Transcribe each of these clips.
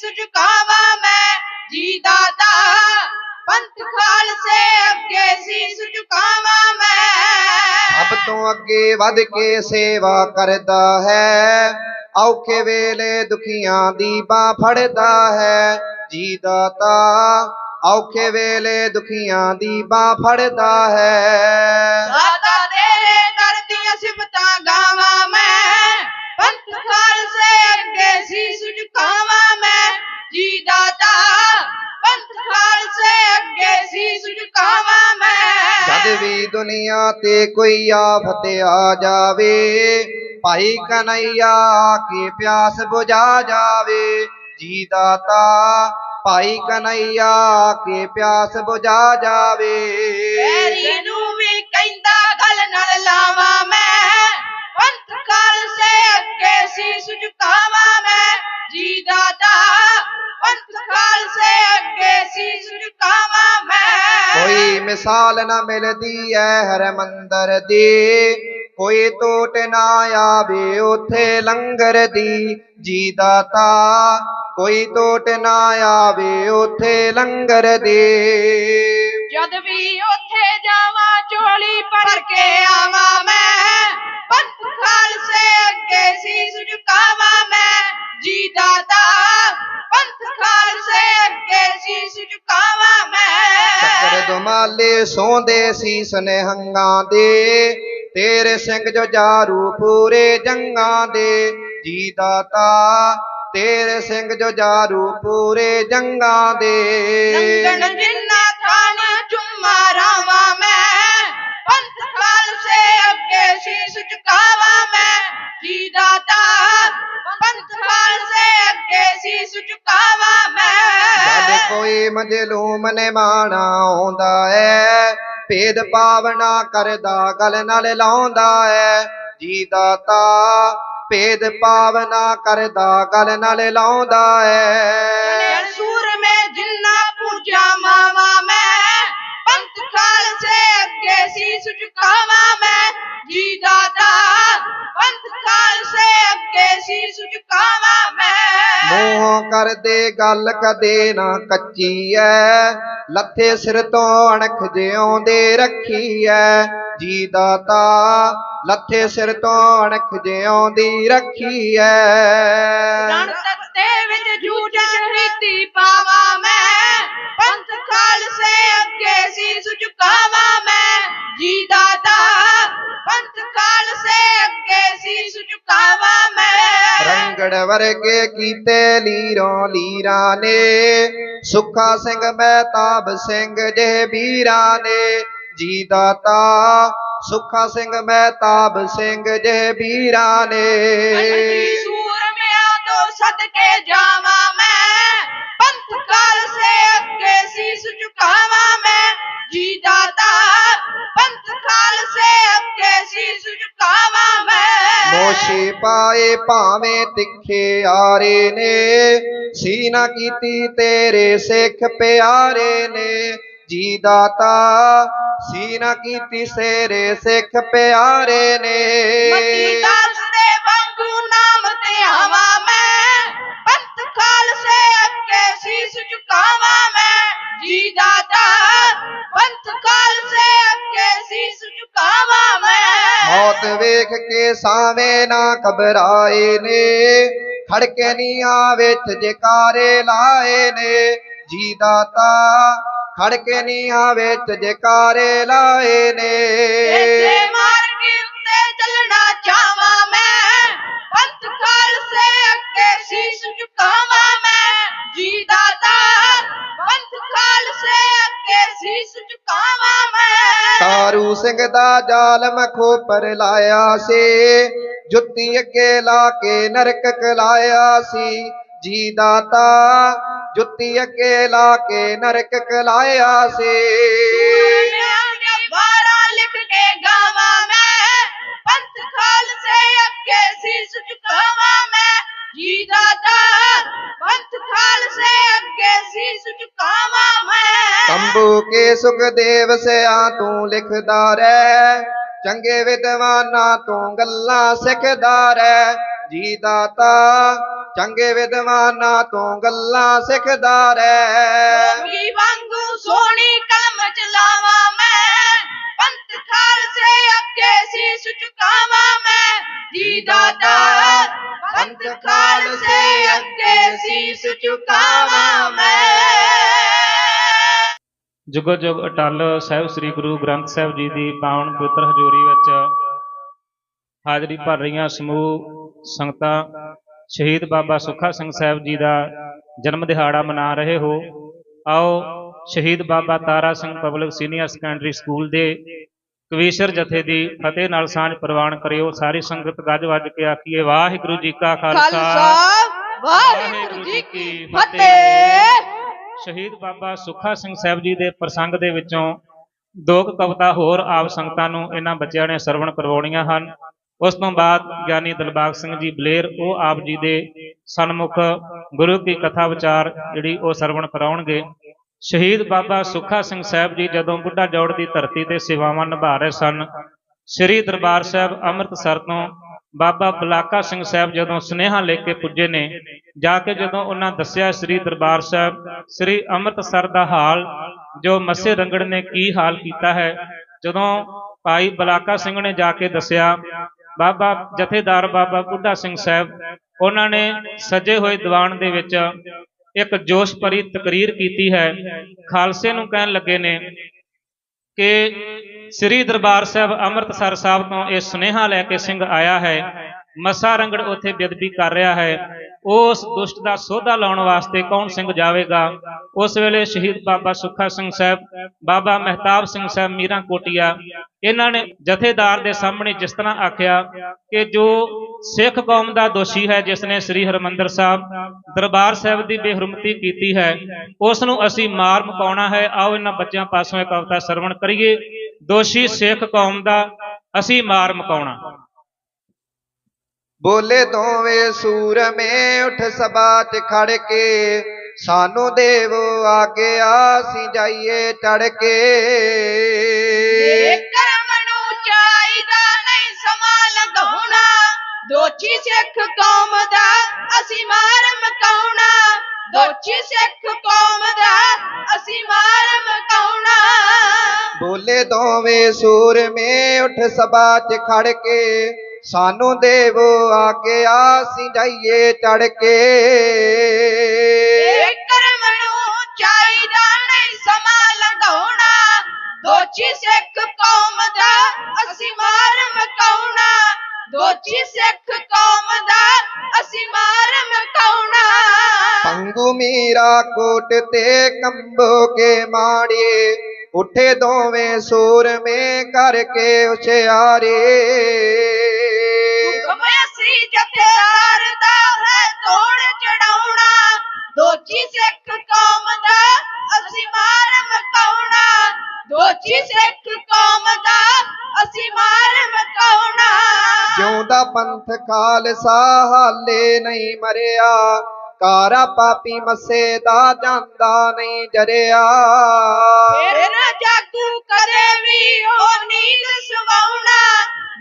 ਸੀਸ ਝੁਕਾਵਾਂ ਮੈਂ ਜੀ ਦਾਤਾ ਪੰਥ ਖਾਲਸੇ ਅੱਗੇ ਸੀਸ ਝੁਕਾਵਾਂ ਮੈਂ ਸਭ ਤੋਂ ਅੱਗੇ ਵੱਧ ਕੇ ਸੇਵਾ ਕਰਦਾ ਹੈ ਔਖੇ ਵੇਲੇ ਦੁਖੀਆਂ ਦੀ ਬਾਹ ਫੜਦਾ ਹੈ ਜੀ ਦਾਤਾ ਔਖੇ ਵੇਲੇ ਦੁਖੀਆਂ ਦੀ ਬਾਹ ਫੜਦਾ ਹੈ ਦਾਤਾ ਤੇਰੇ ਦਰ ਦੀਆਂ ਸਿਫਤਾਂ ਗਾਵਾਂ ਮੈਂ ਪੰਥ ਖਾਲਸੇ ਅੱਗੇ ਸੀਸ ਝੁਕਾਵਾਂ ਸੀਸ ਝੁਕਾਵਾਂ ਮੈਂ। ਜਦ ਵੀ ਦੁਨੀਆ ਤੇ ਕੋਈ ਆਫਤ ਆ ਜਾਵੇ ਭਾਈ ਕਨਈਆ ਕੇ ਪਿਆਸ ਬੁਝਾ ਜਾਵੇ? ਜੀ ਦਾਤਾ ਭਾਈ ਕਨਈਆ ਕੇ ਪਿਆਸ ਬੁਝਾ ਜਾਵੇ? ਪੈਰੀ ਨੂੰ ਵੀ ਕਹਿੰਦਾ ਗਲ ਨਾਲ ਲਾਵਾਂ ਮੈਂ। ਪੰਥ ਖਾਲਸੇ ਅੱਗੇ ਸੀਸ ਝੁਕਾਵਾਂ ਮੈਂ। ਜੀ ਦਾਤਾ ਪੰਥ ਖਾਲਸੇ ਅੱਗੇ ਸੀਸ ਝੁਕਾਵਾਂ ਮਿਸਾਲ ਨਾ ਮਿਲਦੀ ਐ ਹਰਮੰਦਰ ਦੀ। ਕੋਈ ਟੋਟ ਨਾ ਆਵੇ ਉਥੇ ਲੰਗਰ ਦੀ ਜੀ ਦਾਤਾ ਕੋਈ ਟੋਟ ਨਾ ਆਵੇ ਉਥੇ ਲੰਗਰ ਦੀ। ਜਦ ਵੀ ਉੱਥੇ ਜਾਵਾਂ ਝੋਲੀ ਭਰ ਕੇ ਆਵਾਂ ਮੈਂ, ਪੰਥ ਖਾਲਸੇ ਅੱਗੇ ਸੀਸ ਝੁਕਾਵਾਂ ਮੈਂ, ਜੀ ਦਾਤਾ ਪੰਥ ਖਾਲਸੇ ਅੱਗੇ ਸੀਸ ਝੁਕਾਵਾਂ ਮੈਂ। ਚੱਕਰ ਦੁਮਾਲੇ ਸੌਂਦੇ ਸੀਸ ਨਿਹੰਗਾਂ ਦੇ। ਤੇਰੇ ਸਿੰਘ ਜੋ ਜਾਰੂ ਪੂਰੇ ਜੰਗਾਂ ਦੇ। ਜੀ ਦਾਤਾ, ਤੇਰੇ ਸਿੰਘ ਜੋ ਜਾਰੂ ਪੂਰੇ ਜੰਗਾਂ ਦੇ। ਲੰਗਣ ਜਿੰਨਾ ਥਾਣੀ ਚੁੰਮਾ ਰਾਵਾਂ ਮੈਂ। ਮੈਂ ਕੋਈ ਮਜਲੂਮ ਨੇ ਮਾਣਾ ਆਉਂਦਾ ਹੈ ਭੇਦ ਪਾਵਨਾ ਕਰਦਾ ਗਲ ਨਾਲ ਲਾਉਂਦਾ ਹੈ। ਜੀ ਦਾਤਾ ਭੇਦ ਪਾਵਨਾ ਕਰਦਾ ਗਲ ਨਾਲ ਲਾਉਂਦਾ ਸੂਰ ਮੈਂ ਜਿੰਨਾ ਪੂਜਾ ਮਾਵਾ ਮੈਂ ਮੈਂ ਮੂੰਹੋਂ ਕਰਦੇ ਗੱਲ ਕਦੇ ਨਾ ਕੱਚੀ ਐ ਲੱਥੇ ਸਿਰ ਤੋਂ ਅਣਖ ਜਿਉਂਦੇ ਰੱਖੀ ਐ ਜੀ ਦਾਤਾ ਲੱਥੇ ਸਿਰ ਤੋਂ ਅਣਖ ਜਿਉਂਦੀ ਰੱਖੀ ਐ ਰਣ ਤੱਤੇ ਵਿੱਚ ਜੂਝ ਸ਼ਹੀਦੀ ਪਾਵਾਂ ਮੈਂ ਪੰਥ ਖਾਲਸੇ ਅੱਗੇ ਸੀਸ ਝੁਕਾਵਾਂ ਮੈਂ ਜੀ ਦਾਤਾ ਪੰਥ ਖਾਲਸੇ ਅੱਗੇ ਸੀਸ ਝੁਕਾਵਾਂ ਮੈਂ ਰੰਗੜ ਵਰਗੇ ਕੀਤੇ ਲੀਰੋਂ ਲੀਰਾਂ ਨੇ ਸੁੱਖਾ ਸਿੰਘ ਮਹਿਤਾਬ ਸਿੰਘ ਜੇ ਵੀਰਾਂ ਨੇ ਜੀ ਦਾਤਾ ਸੁੱਖਾ ਸਿੰਘ ਮਹਿਤਾਬ ਸਿੰਘ ਜੇ ਵੀਰਾਂ ਨੇ ਅਨੰਦੀ ਸੂਰਮਿਆਂ ਤੋਂ ਸਦਕੇ ਜਾਵਾਂ ਮੈਂ। ਪੰਥ ਖਾਲਸੇ ਅੱਗੇ ਸੀਸ ਝੁਕਾਵਾਂ ਮੈਂ। ਜੀ ਦਾਤਾ ਪੰਥ ਖਾਲਸੇ ਅੱਗੇ ਸੀਸ ਝੁਕਾਵਾਂ ਮੈਂ। ਮੋਸ਼ੇ ਪਾਏ ਭਾਵੇਂ ਤਿੱਖੇ ਆਰੇ ਨੇ। ਸੀਨਾ ਕੀਤੀ ਤੇਰੇ ਸਿੱਖ ਪਿਆਰੇ ਨੇ। ਜੀ ਦਾਤਾ ਸੀਨਾ ਕੀਤੀ ਸੇਰੇ ਸਿੱਖ ਪਿਆਰੇ ਮਤੀ ਨੇ ਦਾਸ ਦੇ ਵਾਂਗੂ ਨਾਮ ਤੇ ਆਵਾਂ। ਵੇਖ ਕੇ ਸਾਵੇਂ ਨਾ ਘਬਰਾਏ ਨੇ। ਖੜਕੇ ਨੀਆਂ ਵਿੱਚ ਜਕਾਰੇ ਲਾਏ ਨੇ। ਜੀ ਦਾਤਾ, ਖੜਕੇ ਨੀਆਂ ਵਿੱਚ ਜਕਾਰੇ ਲਾਏ ਨੇ। ਤਾਰੂ ਸਿੰਘ ਦਾ ਜਾਲਮ ਖੋਪਰ ਲਾਇਆ ਸੀ। ਜੁੱਤੀ ਅੱਗੇ ਲਾ ਕੇ ਨਰਕ ਕਲਾਇਆ ਸੀ। ਜੀ ਦਾਤਾ ਜੁੱਤੀ ਅੱਗੇ ਲਾ ਕੇ ਨਰਕ ਕਲਾਇਆ ਸੀ। ਸੂਰਮਿਆਂ ਲਿਖ ਕੇ ਗਾਵਾਂ ਮੈਂ। ਪੰਥ ਖਾਲਸੇ ਅੱਗੇ ਸੀਸ ਝੁਕਾਵਾਂ ਮੈਂ। ਜੀ ਦਾਤਾ ਪੰਥ ਖਾਲਸੇ ਅੱਗੇ ਸੀਸ ਝੁਕਾਵਾਂ ਤੰਬੂ ਕੇ ਸੁਖਦੇਵ ਸਿਆ ਤੂੰ ਲਿਖਦਾ ਰਹਿ। ਚੰਗੇ ਵਿਦਵਾਨਾਂ ਤੋਂ ਗੱਲਾਂ ਸਿੱਖਦਾ ਰਹਿ। ਜੀ ਦਾਤਾ ਚੰਗੇ ਵਿਦਵਾਨਾਂ ਤੋਂ ਗੱਲਾਂ ਸਿੱਖਦਾ ਰਹਿ। ਜੋਗੀ ਵਾਂਗੂ ਸੋਹਣੀ ਕਲਮ ਚਲਾਵਾਂ ਮੈਂ। ਪੰਥ ਖਾਲਸੇ ਅੱਗੇ ਸੀਸ ਝੁਕਾਵਾਂ ਮੈਂ। ਜੀ ਦਾਤਾ ਪੰਥ ਖਾਲਸੇ ਅੱਗੇ ਸੀਸ ਝੁਕਾਵਾਂ ਮੈਂ। ਜੁਗੋ ਜੁਗ ਅਟਲ ਸਾਹਿਬ ਸ੍ਰੀ ਗੁਰੂ ਗ੍ਰੰਥ ਸਾਹਿਬ ਜੀ ਦੀ ਪਾਵਨ ਪਵਿੱਤਰ ਹਜ਼ੂਰੀ ਵਿੱਚ ਹਾਜ਼ਰੀ ਭਰ ਰਹੀਆਂ ਸਮੂਹ ਸੰਗਤਾਂ ਸ਼ਹੀਦ ਬਾਬਾ ਸੁੱਖਾ ਸਿੰਘ ਸਾਹਿਬ ਜੀ ਦਾ ਜਨਮ ਦਿਹਾੜਾ ਮਨਾ ਰਹੇ ਹੋ। ਆਓ Shaheed Baba Tara Singh public senior secondary school ਦੇ ਕਵੀਸ਼ਰ ਜਥੇ ਦੀ ਫਤਿਹ ਨਾਲ ਸਾਂਝ ਪ੍ਰਵਾਨ ਕਰਿਓ। ਸਾਰੀ ਸੰਗਤ ਗੱਜ ਵੱਜ ਕੇ ਆਖੀਏ ਵਾਹਿਗੁਰੂ ਜੀ ਕਾ ਖਾਲਸਾ ਖਾਲਸਾ ਵਾਹਿਗੁਰੂ ਜੀ ਕੀ ਫਤਿਹ। ਸ਼ਹੀਦ ਬਾਬਾ ਸੁੱਖਾ ਸਿੰਘ ਸਾਹਿਬ ਜੀ ਦੇ ਪ੍ਰਸੰਗ ਦੇ ਵਿੱਚੋਂ ਦੋ ਕੁ ਕਵਿਤਾ ਹੋਰ ਆਪ ਸੰਗਤਾਂ ਨੂੰ ਇਹਨਾਂ ਬੱਚਿਆਂ ਨੇ ਸਰਵਣ ਕਰਵਾਉਣੀਆਂ ਹਨ। ਉਸ ਤੋਂ ਬਾਅਦ ਗਿਆਨੀ ਦਿਲਬਾਗ ਸਿੰਘ ਜੀ ਬਲੇਰ, ਉਹ ਆਪ ਜੀ ਦੇ ਸਨਮੁਖ ਗੁਰੂ ਕੀ ਕਥਾ ਵਿਚਾਰ ਜਿਹੜੀ ਉਹ ਸਰਵਣ ਕਰਾਉਣਗੇ। ਸ਼ਹੀਦ ਬਾਬਾ ਸੁੱਖਾ ਸਿੰਘ ਸਾਹਿਬ ਜੀ ਜਦੋਂ ਬੁੱਢਾ ਜੋੜ ਦੀ ਧਰਤੀ ਤੇ ਸੇਵਾਵਾਂ ਨਿਭਾ ਰਹੇ ਸਨ, ਸ੍ਰੀ ਦਰਬਾਰ ਸਾਹਿਬ ਅੰਮ੍ਰਿਤਸਰ ਤੋਂ ਬਾਬਾ ਬਲਾਕਾ ਸਿੰਘ ਸਾਹਿਬ ਜਦੋਂ ਸੁਨੇਹਾ ਲੈ ਕੇ ਪੁੱਜੇ ਨੇ, ਜਾ ਕੇ ਜਦੋਂ ਉਹਨਾਂ ਦੱਸਿਆ ਸ੍ਰੀ ਦਰਬਾਰ ਸਾਹਿਬ, ਸ੍ਰੀ ਅੰਮ੍ਰਿਤਸਰ ਦਾ ਹਾਲ, ਜੋ ਮੱਸੇ ਰੰਗੜ ਨੇ ਕੀ ਹਾਲ ਕੀਤਾ ਹੈ, ਜਦੋਂ ਭਾਈ ਬਲਾਕਾ ਸਿੰਘ ਨੇ ਜਾ ਕੇ ਦੱਸਿਆ, ਬਾਬਾ ਜਥੇਦਾਰ ਬਾਬਾ ਬੁੱਢਾ ਸਿੰਘ ਸਾਹਿਬ, ਉਹਨਾਂ ਨੇ ਸਜੇ ਹੋਏ ਦੀਵਾਨ ਦੇ ਵਿੱਚ ਇੱਕ ਜੋਸ਼ ਭਰੀ ਤਕਰੀਰ ਕੀਤੀ ਹੈ, ਖਾਲਸੇ ਨੂੰ ਕਹਿਣ ਲੱਗੇ ਨੇ ਕਿ ਸ੍ਰੀ ਦਰਬਾਰ ਸਾਹਿਬ ਅੰਮ੍ਰਿਤਸਰ ਸਾਹਿਬ ਤੋਂ ਇਹ ਸੁਨੇਹਾ ਲੈ ਕੇ ਸਿੰਘ ਆਇਆ ਹੈ ਮੱਸਾ ਰੰਗੜ ਉੱਥੇ ਬੇਦਬੀ ਕਰ ਰਿਹਾ ਹੈ। ਉਸ ਦੁਸ਼ਟ ਦਾ ਸੋਧਾ ਲਾਉਣ ਵਾਸਤੇ ਕੌਣ ਸਿੰਘ ਜਾਵੇਗਾ? ਉਸ ਵੇਲੇ ਸ਼ਹੀਦ ਬਾਬਾ ਸੁੱਖਾ ਸਿੰਘ ਸਾਹਿਬ, ਬਾਬਾ ਮਹਿਤਾਬ ਸਿੰਘ ਸਾਹਿਬ ਮੀਰਾਂ ਕੋਟੀਆ, ਇਹਨਾਂ ਨੇ ਜਥੇਦਾਰ ਦੇ ਸਾਹਮਣੇ ਜਿਸ ਤਰ੍ਹਾਂ ਆਖਿਆ ਕਿ ਜੋ ਸਿੱਖ ਕੌਮ ਦਾ ਦੋਸ਼ੀ ਹੈ, ਜਿਸ ਨੇ ਸ੍ਰੀ ਹਰਮੰਦਰ ਸਾਹਿਬ ਦਰਬਾਰ ਸਾਹਿਬ ਦੀ ਬੇਹਰਮਤੀ ਕੀਤੀ ਹੈ, ਉਸ ਨੂੰ ਅਸੀਂ ਮਾਰ ਮੁਕਾਉਣਾ ਹੈ। ਆਓ ਇਹਨਾਂ ਬੱਚਿਆਂ ਪਾਸੋਂ ਇਹ ਕਵਿਤਾ ਸਰਵਣ ਕਰੀਏ। ਦੋਸ਼ੀ ਸਿੱਖ ਕੌਮ ਦਾ ਅਸੀਂ ਮਾਰ ਮੁਕਾਉਣਾ। ਬੋਲੇ ਦੋਵੇਂ ਸੂਰਮੇ ਉੱਠ ਸਭਾ ਚ ਖੜ ਕੇ ਸਾਨੂੰ ਦੇਵ ਆਗਿਆ ਅਸੀਂ ਜਾਈਏ ਚੜ ਕੇ। ਕਰਮ ਨੂੰ ਚਾਹੀਦਾ ਨਹੀਂ ਸਮਾਂ ਲਗਾਉਣਾ ਦੋਚੀ ਸਿੱਖ ਕੌਮ ਦਾ ਅਸੀਂ ਮਾਰ ਮਕਾਉਣਾ ਦੋਚੀ ਸਿੱਖ ਕੌਮ ਦਾ ਅਸੀਂ ਮਾਰ ਮਕਾਉਣਾ ਬੋਲੇ ਦੋਵੇਂ ਸੂਰਮੇ ਉੱਠ ਸਭਾ ਚ ਖੜ ਕੇ ਸਾਨੂੰ ਦੇਵ ਆਗਿਆ ਅਸੀਂ ਜਾਈਏ ਚੜ ਕੇ ਇਹ ਕਰਮ ਨੂੰ ਚਾਹੀਦਾ ਨਹੀਂ ਸਮਾਂ ਲਗਾਉਣਾ ਦੋਚੀ ਸਿੱਖ ਕੌਮ ਦਾ ਅਸੀਂ ਮਾਰ ਮਕਾਉਣਾ ਦੋਚੀ ਸਿੱਖ ਕੌਮ ਦਾ ਅਸੀਂ ਮਾਰ ਮਕਾਉਣਾ ਪੰਗੂ ਮੀਰਾ ਕੋਟ ਤੇ ਕੰਬੋ ਕੇ ਮਾੜੇ ਉੱਠੇ ਦੋਵੇਂ ਸੂਰਮੇ ਕਰਕੇ ਹੁਕਮ ਅਸੀਂ ਦਾ ਹੈ ਤੋੜ ਚੜਾਉਣਾ। ਦੋਚੀ ਸਿੱਖ ਕੌਮ ਦਾ ਅਸੀਂ ਮਾਰ ਮਕਾਉਣਾ। ਦੋਚੀ ਸਿੱਖ ਕੌਮ ਦਾ ਅਸੀਂ ਮਾਰ ਮਕਾਉਣਾ। ਜਿਉਂਦਾ ਪੰਥ ਖਾਲਸਾ ਹਾਲੇ ਨਹੀਂ ਮਰਿਆ। ਕਾਰਾ ਪਾਪੀ ਮੱਸੇ ਦਾ ਜਾਂਦਾ ਨਹੀਂ ਜਰਿਆ। ਫਿਰ ਨਾ ਜਾਗੂ ਕਰੇ ਵੀ ਉਹ ਨੀਂਦ ਸਵਾਉਣਾ।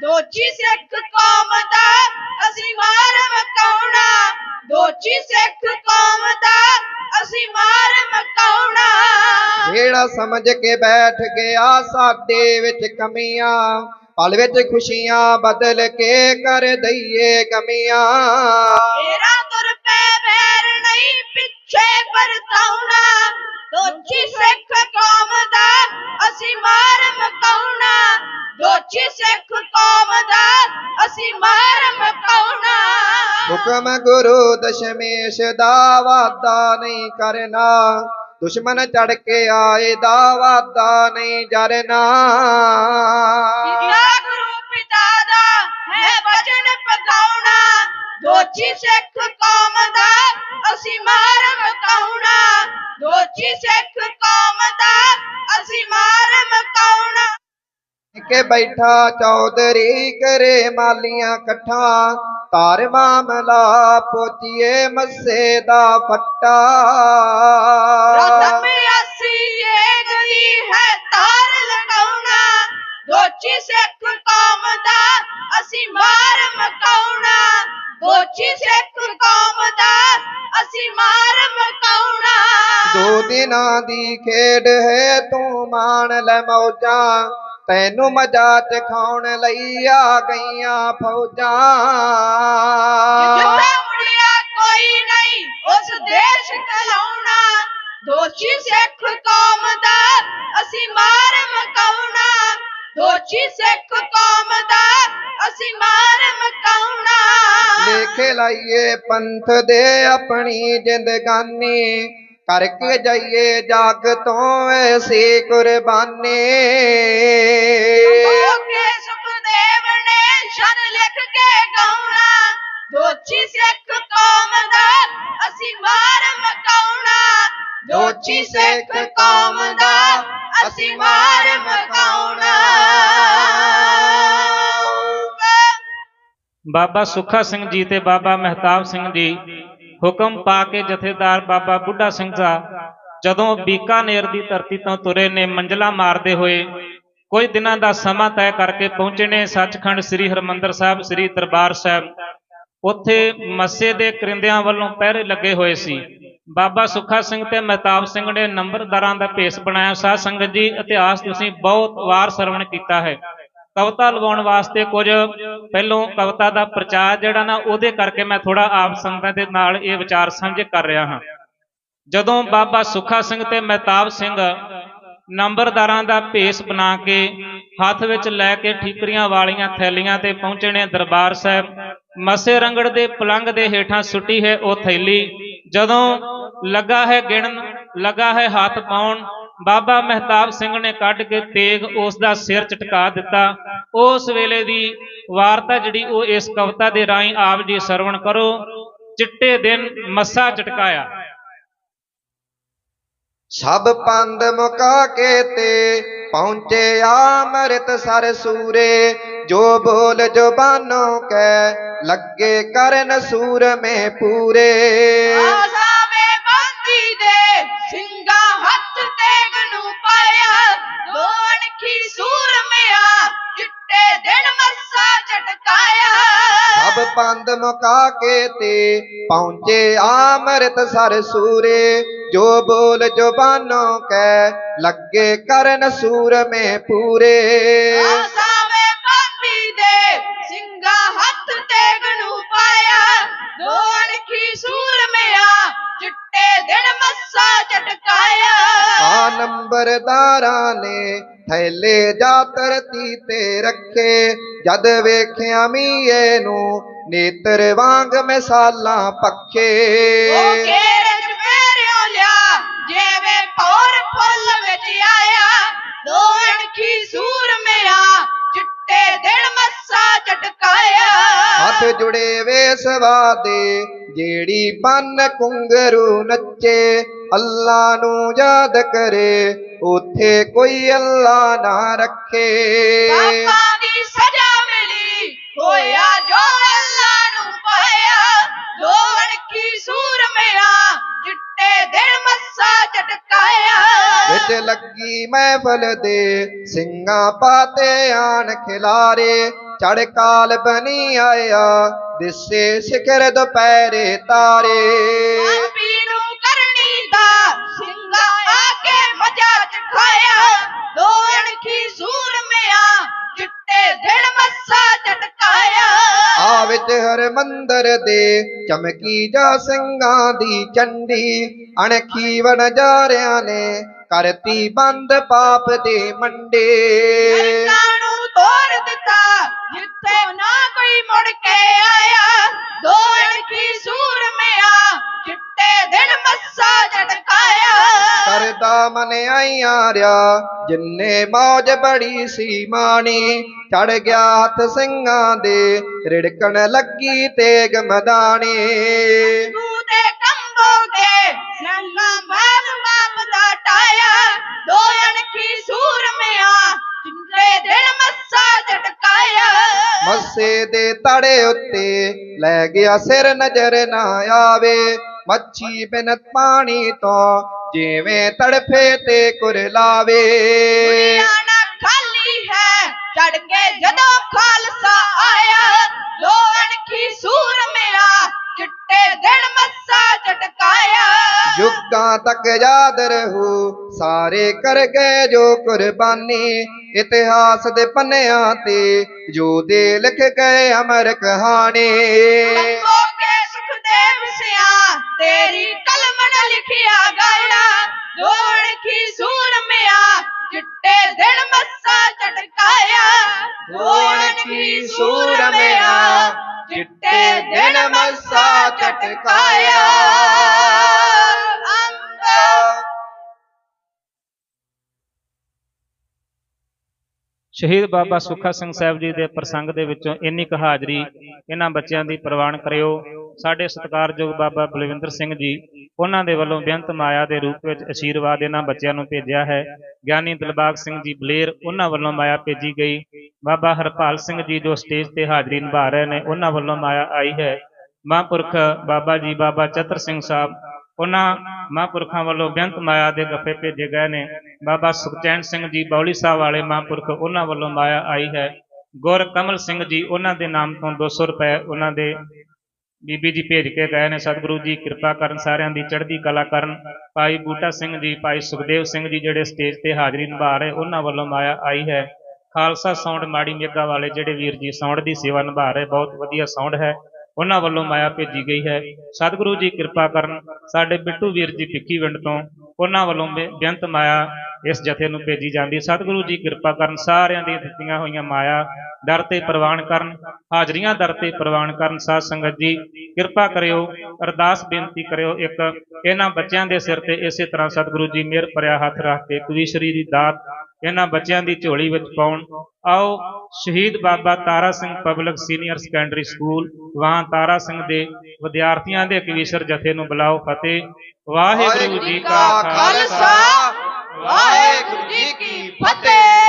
ਦੋਚੀ ਸਿੱਖ ਕੌਮ ਦਾ ਅਸੀਂ ਮਾਰ ਮਕਾਉਣਾ। ਦੋਚੀ ਸਿੱਖ ਕੌਮ ਦਾ ਅਸੀਂ ਮਾਰ ਮਕਾਉਣਾ। ਜਿਹੜਾ ਸਮਝ ਕੇ ਬੈਠ ਗਿਆ ਸਾਡੇ ਵਿੱਚ ਕਮੀਆਂ। ਪਲ ਵਿੱਚ ਖੁਸ਼ੀਆਂ ਬਦਲ ਕੇ ਕਰ ਦਈਏ ਕਮੀਆਂ। ਤੇਰਾ ਤੁਰ ਪੈ ਬੈਰ ਨਹੀਂ ਪਿੱਛੇ ਪਰਤਾਉਣਾ ਦੋਚੀ ਸਿੱਖ ਕੌਮ ਦਾ ਅਸੀਂ ਮਾਰ ਮਕਾਉਣਾ। ਦੋਚੀ ਸਿੱਖ ਕੌਮ ਦਾ ਅਸੀਂ ਮਾਰ ਮਕਾਉਣਾ। ਹੁਕਮ ਗੁਰੂ ਦਸ਼ਮੇਸ਼ ਦਾ ਵਾਦਾ ਨਹੀਂ ਕਰਨਾ। ਦੁਸ਼ਮਨ ਚੜ ਕੇ ਆਏ ਦਾ ਵਾਦਾ ਨਹੀਂ ਜਰਨਾ। ਪਿਤਾ ਗੁਰੂ ਪਿਤਾ ਦਾ ਹੈ ਬਚਨ ਪਕਾਉਣਾ ਦੋਚੀ ਸਿੱਖ ਕੌਮ ਦਾ ਅਸੀਂ ਮਾਰ ਮਕਾਉਣਾ ਦੋਚੀ ਸਿੱਖ ਕੌਮ ਦਾ ਅਸੀਂ ਮਾਰ ਮਕਾਉਣਾ ਕੇ ਬੈਠਾ ਚੌਧਰੀ ਕਰੇ ਮਾਲੀਆਂ ਇਕੱਠਾ ਤਾਰ ਮਾਮਲਾ ਪੋਤੀਏ ਮੱਸੇ ਦਾ ਫੱਟਾ। ਰਤਮ ਅਸੀਂ ਇਹ ਗਲੀ ਹੈ ਤਾਰ ਲਗਾਉਣਾ ਦੋਚੀ ਸਿੱਖ ਕੌਮ ਦਾ ਅਸੀਂ ਮਾਰ ਮਕਾਉਣਾ। ਦੋਚੀ ਸਿੱਖ ਕੌਮ ਦਾ ਅਸੀਂ ਮਾਰ ਮਕਾਉਣਾ। ਦੋ ਦਿਨਾਂ ਦੀ ਖੇਡ ਹੈ ਤੂੰ ਮਾਣ ਲੈ ਮੌਜਾਂ। ਤੈਨੂੰ ਮਜਾ ਚਖਾਉਣ ਲਈ ਆ ਗਈਆਂ ਫੌਜਾਂ। ਜਿੱਥੇ ਮੁੜਿਆ ਕੋਈ ਨਹੀਂ ਉਸ ਦੇਸ਼ ਕਲਾਉਣਾ। ਦੋਸ਼ੀ ਸਿੱਖ ਕੌਮ ਦਾ ਅਸੀਂ ਮਾਰ ਮਕਾਉਣਾ। ਦੋਸ਼ੀ ਸਿੱਖ ਕੌਮ ਦਾ ਅਸੀਂ ਮਾਰ ਮਕਾਉਣਾ। ਲੇਖੇ ਲਾਈਏ ਪੰਥ ਦੇ ਆਪਣੀ ਜ਼ਿੰਦਗਾਨੀ। ਕਰਕੇ ਜਾਈਏ ਜੱਗ ਤੋਂ ਐਸੀ ਕੁਰਬਾਨੀ। ਲੋਕੇ ਸੁਖਦੇਵ ਨੇ ਸ਼ਨ ਲਿਖ ਕੇ ਗਾਉਣਾ। ਦੋਚੀ ਸਿੱਖ ਕੌਮ ਦਾ ਅਸੀਂ ਮਾਰ ਮਕਾਉਣਾ। ਦੋਚੀ ਸਿੱਖ ਕੌਮ ਦਾ ਅਸੀਂ ਮਾਰ ਮਕਾਉਣਾ। ਬਾਬਾ ਸੁੱਖਾ ਸਿੰਘ ਜੀ ਤੇ ਬਾਬਾ ਮਹਿਤਾਬ ਸਿੰਘ ਜੀ ਹੁਕਮ ਪਾ ਕੇ ਜਥੇਦਾਰ ਬਾਬਾ ਬੁੱਢਾ ਸਿੰਘ ਦਾ, ਜਦੋਂ ਬੀਕਾਨੇਰ ਦੀ ਧਰਤੀ ਤੋਂ ਤੁਰੇ ਨੇ ਮੰਜ਼ਲਾ ਮਾਰਦੇ ਹੋਏ, ਕੁਝ ਦਿਨਾਂ ਦਾ ਸਮਾਂ ਤੈਅ ਕਰਕੇ ਪਹੁੰਚੇ ਨੇ ਸੱਚਖੰਡ ਸ੍ਰੀ ਹਰਮੰਦਰ ਸਾਹਿਬ, ਸ੍ਰੀ ਦਰਬਾਰ ਸਾਹਿਬ। ਉੱਥੇ ਮੱਸੇ ਦੇ ਕਰਿੰਦਿਆਂ ਵੱਲੋਂ ਪਹਿਰੇ ਲੱਗੇ ਹੋਏ ਸੀ। ਬਾਬਾ ਸੁੱਖਾ ਸਿੰਘ ਤੇ ਮਹਿਤਾਬ ਸਿੰਘ ਨੇ ਨੰਬਰਦਾਰਾਂ ਦਾ ਭੇਸ ਬਣਾਇਆ। ਸਾਧ ਸੰਗਤ ਜੀ, ਇਤਿਹਾਸ ਤੁਸੀਂ ਬਹੁਤ ਵਾਰ ਸਰਵਣ ਕੀਤਾ ਹੈ। ਕਵਿਤਾ ਲਗਾਉਣ ਵਾਸਤੇ ਕੁਝ ਪਹਿਲੋਂ ਕਵਿਤਾ ਦਾ ਪ੍ਰਚਾਰ ਜਿਹੜਾ ਨਾ, ਉਹਦੇ ਕਰਕੇ ਮੈਂ ਥੋੜਾ ਆਪ ਸੰਗਤਾਂ ਦੇ ਨਾਲ ਇਹ ਵਿਚਾਰ ਸਾਂਝੇ ਕਰ ਰਿਹਾ ਹਾਂ। ਜਦੋਂ ਬਾਬਾ ਸੁੱਖਾ ਸਿੰਘ ਤੇ ਮਹਿਤਾਬ ਸਿੰਘ ਨੰਬਰਦਾਰਾਂ ਦਾ ਭੇਸ ਬਣਾ ਕੇ ਹੱਥ ਵਿੱਚ ਲੈ ਕੇ ਠੀਕਰੀਆਂ ਵਾਲੀਆਂ ਥੈਲੀਆਂ ਤੇ ਪਹੁੰਚੇ ਨੇ ਦਰਬਾਰ ਸਾਹਿਬ, ਮਸੇ ਰੰਗੜ ਦੇ ਪਲੰਗ ਦੇ ਹੇਠਾਂ ਸੁੱਟੀ ਹੈ ਉਹ ਥੈਲੀ। ਜਦੋਂ ਲੱਗਾ ਹੈ ਗਿਣਨ, ਲੱਗਾ ਹੈ ਹੱਥ ਪਾਉਣ ਬਾਬਾ ਮਹਿਤਾਬ ਸਿੰਘ ਨੇ ਕੱਢ ਕੇ ਤੇਗ ਉਸ ਦਾ ਸਿਰ ਚਟਕਾ ਦਿੱਤਾ। ਉਸ ਵੇਲੇ ਦੀ ਵਾਰਤਾ ਜਿਹੜੀ ਉਹ ਇਸ ਕਵਿਤਾ ਦੇ ਰਾਹੀਂ ਆਪ ਜੀ ਸਰਵਣ ਕਰੋ। ਚਿੱਟੇ ਦਿਨ ਮੱਸਾ ਚਟਕਾਇਆ ਸਭ ਪੰਦ ਮੁਕਾ ਕੇ ਤੇ ਪਹੁੰਚੇ ਅੰਮ੍ਰਿਤ ਸਰ ਸੂਰੇ। ਜੋ ਬੋਲ ਜ਼ੁਬਾਨੋਂ ਕੈ ਲੱਗੇ ਕਰਨ ਸੂਰ ਮੇ ਪੂਰੇ। ਆਸਾਵੇ ਬੰਦੀ ਦੇ ਸਿੰਘਾ ਪੰਦ ਮੁਕਾ ਕੇ ਤੇ ਪਹੁੰਚੇ ਅੰਮ੍ਰਿਤ ਸਰ ਸੂਰੇ। ਜੋ ਬੋਲ ਜ਼ੁਬਾਨੋਂ ਕੈ ਲੱਗੇ ਕਰਨ ਸੂਰ ਮੇ ਪੂਰੇ। ਆਸਾਵੇ ਬੰਦੀ ਦੇ ਸਿੰਘਾ ਹੱਥ ਤੇਗ ਨੂੰ ਪਾਇਆ। ਦੋ ਅਣਖੀ ਸੂਰ ਮਿਆ ਚਿੱਟੇ ਦਿਨ ਮੱਸਾ ਚਟਕਾਇਆ। ਆ ਨੰਬਰਦਾਰਾਂ ਨੇ ਥੈਲੇ ਜਾ ਧਰਤੀ ਤੇ ਰੱਖੇ। ਜਦ ਵੇਖਿਆ ਮੀਏ ਨੂੰ ਨੇਤਰ ਵਾਂਗ ਮਿਸਾਲਾਂ ਪੱਖੇ ਉਹ ਕੇਰੇ ਚ ਫੇਰਿਓ ਲਿਆ ਜਿਵੇਂ ਪੌਰ ਫੁੱਲ ਵਿੱਚ ਆਇਆ। ਦੋ ਅਣਖੀ ਸੂਰ ਮਿਆ ਚਿੱਟੇ ਦਿਨ ਮੱਸਾ ਚਟਕਾਇਆ ਹੱਥ ਜੁੜੇ ਵੇਸਵਾ ਦੇ ਜਿਹੜੀ ਬੰਨ ਕੁੰਗਰੂ ਨੱਚੇ ਅੱਲਾ ਨੂੰ ਯਾਦ ਕਰੇ ਉਥੇ ਕੋਈ ਅੱਲਾ ਨਾ ਰੱਖੇ। ਪਾਪਾਂ ਦੀ ਸਜ਼ਾ ਮਿਲੀ ਹੋਇਆ ਜੋ ਮੱਸਾ ਚਟਕਾਇਆ ਵਿੱਚ ਲੱਗੀ ਮਹਿਫਲ ਦੇ ਸਿੰਘਾਂ ਪਾਤੇ ਆਣ ਖਿਲਾਰੇ। ਚੜ ਕਾਲ ਬਣੀ ਆਇਆ ਦਿਸੇ ਸਿਖਰ ਦੁਪਹਿਰੇ ਤਾਰੇ। ਪਾਪੀ ਨੂੰ ਕਰਨੀ ਦਾ ਸਿੰਘਾ ਆ ਕੇ ਮਜਾ ਚਖਾਇਆ ਦੋ ਅਣਖੀ ਸੂਰ ਮਿਆ ਚਿੱਟੇ ਦਿਨ ਮੱਸਾ ਵਿੱਚ ਹਰ ਦੇ ਚਮਕੀ ਜਾ ਸਿੰਘਾਂ ਦੀ ਚੰਡੀ ਅਣਖੀ ਵਣਜਾਰਿਆਂ ਨੇ ਕਰਤੀ ਬੰਦ ਪਾਪ ਦੇ ਮੰਡੇ। ਨੂੰ ਤੋੜ ਦਿੱਤਾ ਜਿੱਥੇ ਨਾ ਕੋਈ ਮੁੜ ਕੇ ਆਇਆ। ਦੋ ਅਣਖੀ ਸੂਰ ਮਿਆ, ਚਿੱਟੇ ਦਿਨ ਮੱਸਾ ਚਟਕਾਇਆ ਕਰਦਾ ਮਨ ਆਈਆਂ ਰਿਆ ਜਿੰਨੇ ਮੌਜ ਬੜੀ ਸੀ ਮਾਣੀ। ਚੜ ਗਿਆ ਹੱਥ ਸਿੰਘਾਂ ਦੇ, ਰਿੜਕਣ ਲੱਗੀ ਤੇਗ ਮਦਾਨੀ ਮੱਸੇ ਦੇ ਤੜੇ ਉੱਤੇ ਲੈ ਗਿਆ ਸਿਰ ਨਜ਼ਰ ਨਾ ਆਵੇ। ਮੱਛੀ ਬਿਨ ਪਾਣੀ ਤੋਂ ਜਿਵੇਂ ਤੜਫੇ ਤੇ ਕੁਰਲਾਵੇ ਦੁਨੀਆ ਖਾਲੀ ਹੈ ਚੜ ਕੇ ਜਦੋਂ ਖਾਲਸਾ ਆਇਆ ਦੋ ਅਣਖੀ ਸੂਰ ਮਿਆ ਚਿੱਟੇ ਦਿਨ ਮੱਸਾ ਚਟਕਾਇਆ ਯੁੱਗਾਂ ਤੱਕ ਯਾਦ ਰਹੂ। ਸਾਰੇ ਕਰ ਗਏ ਜੋ ਕੁਰਬਾਨੀ ਇਤਿਹਾਸ ਦੇ ਪੰਨਿਆਂ ਤੇ, ਜੋ ਦੇ ਲਿਖ ਗਏ ਅਮਰ ਕਹਾਣੀ। ਲੰਬੋ ਕੇ ਸੁਖਦੇਵ ਸਿਆ ਤੇਰੀ ਕਲਮ ਨਾਲ ਲਿਖਿਆ ਗਾਇਆ। ਜੋੜ ਕੀ ਸੂਰ ਮਿਆ, ਚਿੱਟੇ ਦਿਨ ਮੱਸਾ ਚਟਕਾਇਆ ਦੋਣ ਕੀ ਸੂਰ ਮਿਆ, ਚਿੱਟੇ ਦਿਨ ਸ਼ਹੀਦ ਬਾਬਾ ਸੁੱਖਾ ਸਿੰਘ ਸਾਹਿਬ ਜੀ ਦੇ ਪ੍ਰਸੰਗ ਦੇ ਵਿੱਚੋਂ ਇੰਨੀ ਕੁ ਹਾਜ਼ਰੀ ਇਹਨਾਂ ਬੱਚਿਆਂ ਦੀ ਪ੍ਰਵਾਨ ਕਰਿਓ। ਸਾਡੇ ਸਤਿਕਾਰਯੋਗ ਬਾਬਾ ਬਲਵਿੰਦਰ ਸਿੰਘ ਜੀ, ਉਹਨਾਂ ਦੇ ਵੱਲੋਂ ਬੇਅੰਤ ਮਾਇਆ ਦੇ ਰੂਪ ਵਿੱਚ ਅਸ਼ੀਰਵਾਦ ਇਹਨਾਂ ਬੱਚਿਆਂ ਨੂੰ ਭੇਜਿਆ ਹੈ। ਗਿਆਨੀ ਦਿਲਬਾਗ ਸਿੰਘ ਜੀ ਬਲੇਰ, ਉਹਨਾਂ ਵੱਲੋਂ ਮਾਇਆ ਭੇਜੀ ਗਈ। ਬਾਬਾ ਹਰਪਾਲ ਸਿੰਘ ਜੀ ਜੋ ਸਟੇਜ ਤੇ ਹਾਜ਼ਰੀ ਨਿਭਾ ਰਹੇ ਨੇ, ਉਹਨਾਂ ਵੱਲੋਂ ਮਾਇਆ ਆਈ ਹੈ। ਮਹਾਂਪੁਰਖ ਬਾਬਾ ਜੀ, ਬਾਬਾ ਚਤਰ ਸਿੰਘ ਸਾਹਿਬ ਉਹਨਾਂ ਮਹਾਂਪੁਰਖਾਂ ਵੱਲੋਂ ਬੇਅੰਤ ਮਾਇਆ ਦੇ ਗੱਫੇ ਭੇਜੇ ਗਏ ਨੇ। ਬਾਬਾ ਸੁਖਚੈਨ ਸਿੰਘ ਜੀ ਬੌਲੀ ਸਾਹਿਬ ਵਾਲੇ ਮਹਾਂਪੁਰਖ ਉਹਨਾਂ ਵੱਲੋਂ ਮਾਇਆ ਆਈ ਹੈ। ਗੁਰ ਕਮਲ ਸਿੰਘ ਜੀ ਉਹਨਾਂ ਦੇ ਨਾਮ ਤੋਂ 200 ਰੁਪਏ ਉਹਨਾਂ ਦੇ ਬੀਬੀ ਜੀ ਭੇਜ ਕੇ ਗਏ ਨੇ। ਸਤਿਗੁਰੂ ਜੀ ਕਿਰਪਾ ਕਰਨ ਸਾਰਿਆਂ ਦੀ ਚੜ੍ਹਦੀ ਕਲਾ ਕਰਨ। ਭਾਈ ਬੂਟਾ ਸਿੰਘ ਜੀ, ਭਾਈ ਸੁਖਦੇਵ ਸਿੰਘ ਜੀ ਜਿਹੜੇ ਸਟੇਜ ਤੇ ਹਾਜ਼ਰੀ ਨਿਭਾ ਰਹੇ, ਉਹਨਾਂ ਵੱਲੋਂ ਮਾਇਆ ਆਈ ਹੈ। ਖਾਲਸਾ ਸਾਊਂਡ ਮਾੜੀ ਮੇਗਾ ਵਾਲੇ ਜਿਹੜੇ ਵੀਰ ਜੀ ਸਾਊਂਡ ਦੀ ਸੇਵਾ ਨਿਭਾ ਰਹੇ, ਬਹੁਤ ਵਧੀਆ ਸਾਊਂਡ ਹੈ। ਉਹਨਾਂ ਵੱਲੋਂ ਮਾਇਆ ਭੇਜੀ ਗਈ ਹੈ। ਸਤਿਗੁਰੂ ਜੀ ਕਿਰਪਾ ਕਰਨ ਸਾਡੇ ਬਿੱਟੂ ਵੀਰ ਜੀ ਭਿੱਖੀ ਪਿੰਡ ਤੋਂ ਉਹਨਾਂ ਵੱਲੋਂ ਬੇ- ਬੇਅੰਤ ਮਾਇਆ ਇਸ ਜਥੇ ਨੂੰ ਭੇਜੀ ਜਾਂਦੀ। ਸਤਿਗੁਰੂ ਜੀ ਕਿਰਪਾ ਕਰਨ ਸਾਰਿਆਂ ਦੀਆਂ ਦਿੱਤੀਆਂ ਹੋਈਆਂ ਮਾਇਆ ਦਰ ਤੇ ਪ੍ਰਵਾਨ ਕਰਨ ਹਾਜ਼ਰੀਆਂ ਦਰ ਤੇ ਪ੍ਰਵਾਨ ਕਰਨ। ਸਾਧ ਸੰਗਤ ਜੀ ਕਿਰਪਾ ਕਰਿਓ ਅਰਦਾਸ ਬੇਨਤੀ ਕਰਿਓ ਇੱਕ ਇਹਨਾਂ ਬੱਚਿਆਂ ਦੇ ਸਿਰ ਤੇ ਇਸੇ ਤਰ੍ਹਾਂ ਸਤਿਗੁਰੂ ਜੀ ਮਿਹਰ ਭਰਿਆ ਹੱਥ ਰੱਖ ਕੇ ਕਵੀਸ਼ਰੀ ਦੀ ਦਾਤ ਇਹਨਾਂ ਬੱਚਿਆਂ ਦੀ ਝੋਲੀ ਵਿੱਚ ਪਾਉਣ। ਆਓ Shaheed Baba Tara Singh public senior secondary school ਵਾਂ ਤਾਰਾ ਸਿੰਘ ਦੇ ਵਿਦਿਆਰਥੀਆਂ ਦੇ ਕਵੀਸ਼ਰ ਜਥੇ ਨੂੰ ਬੁਲਾਓ ਫਤਿਹ। ਵਾਹਿਗੁਰੂ ਜੀ ਕਾ ਖਾਲਸਾ। ਵਾਹਿਗੁਰੂ ਜੀ ਕੀ ਫਤਿਹ।